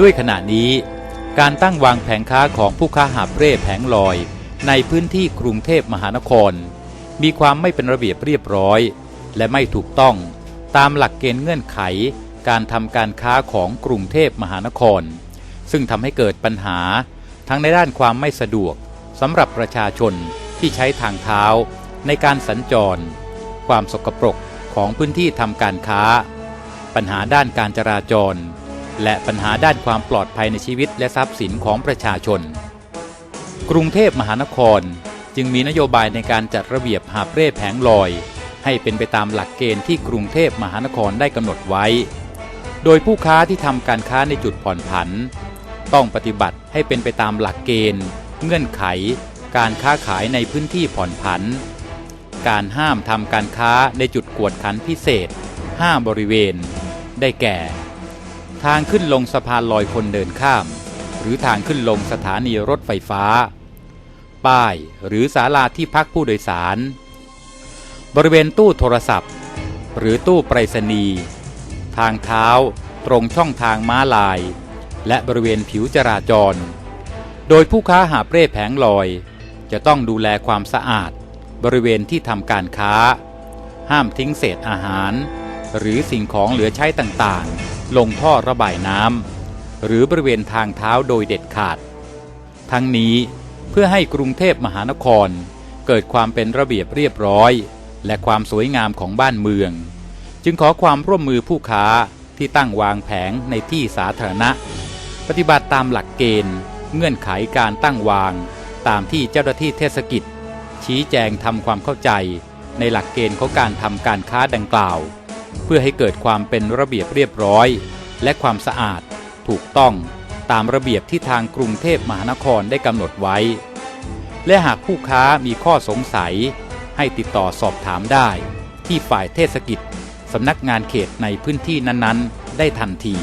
ด้วยขณะนี้ การตั้งวางแผงค้าของผู้ค้าหาบเร่แผงลอย ในพื้นที่กรุงเทพมหานคร มีความไม่เป็นระเบียบเรียบร้อย และไม่ถูกต้องตามหลักเกณฑ์เงื่อนไข การทำการค้าของกรุงเทพมหานคร ซึ่งทำให้เกิดปัญหา ทั้งในด้านความไม่สะดวกสำหรับประชาชนที่ใช้ทางเท้าในการสัญจร ความสกปรกของพื้นที่ทำการค้า ปัญหาด้านการจราจร และปัญหาด้านความปลอดภัยในชีวิตและทรัพย์สินของประชาชน กรุงเทพมหานครจึงมีนโยบายในการจัดระเบียบหาเร่แผงลอย ให้เป็นไปตามหลักเกณฑ์ที่กรุงเทพมหานครได้กำหนดไว้ โดยผู้ค้าที่ทำการค้าในจุดผ่อนผัน ต้องปฏิบัติให้เป็นไปตามหลักเกณฑ์ เงื่อนไข การค้าขายในพื้นที่ผ่อนผัน การห้ามทำการค้าในจุดกวดขันพิเศษ5บริเวณ ได้แก่ ทางขึ้นลงสะพานลอยคนเดินข้าม หรือทางขึ้นลงสถานีรถไฟฟ้า ป้ายหรือศาลาที่พักผู้โดยสาร บริเวณตู้โทรศัพท์ หรือตู้ไปรษณีย์ทางเท้า ตรงช่องทางม้าลาย และบริเวณผิวจราจร โดยผู้ค้าหาบเร่แผงลอย จะต้องดูแลความสะอาด บริเวณที่ทำการค้า ห้ามทิ้งเศษอาหาร หรือสิ่งของเหลือใช้ต่างๆ ลงท่อระบายน้ำหรือบริเวณทางเท้าโดยเด็ดขาด ทั้งนี้เพื่อให้กรุงเทพมหานคร เกิดความเป็นระเบียบเรียบร้อย และความสวยงามของบ้านเมือง จึงขอความร่วมมือผู้ค้าที่ตั้งวางแผงในที่สาธารณะ ปฏิบัติตามหลักเกณฑ์ เงื่อนไขการตั้งวาง ตามที่เจ้าหน้าที่เทศกิจ ชี้แจงทำความเข้าใจในหลักเกณฑ์ของการทำการค้าดังกล่าว เพื่อให้เกิดความเป็นระเบียบเรียบร้อย และความสะอาด ถูกต้องตามระเบียบที่ทางกรุงเทพมหานครได้กำหนดไว้ และหากผู้ค้ามีข้อสงสัย ให้ติดต่อสอบถามได้ ที่ฝ่ายเทศกิจสำนักงานเขตในพื้นที่นั้นๆ ได้ทันที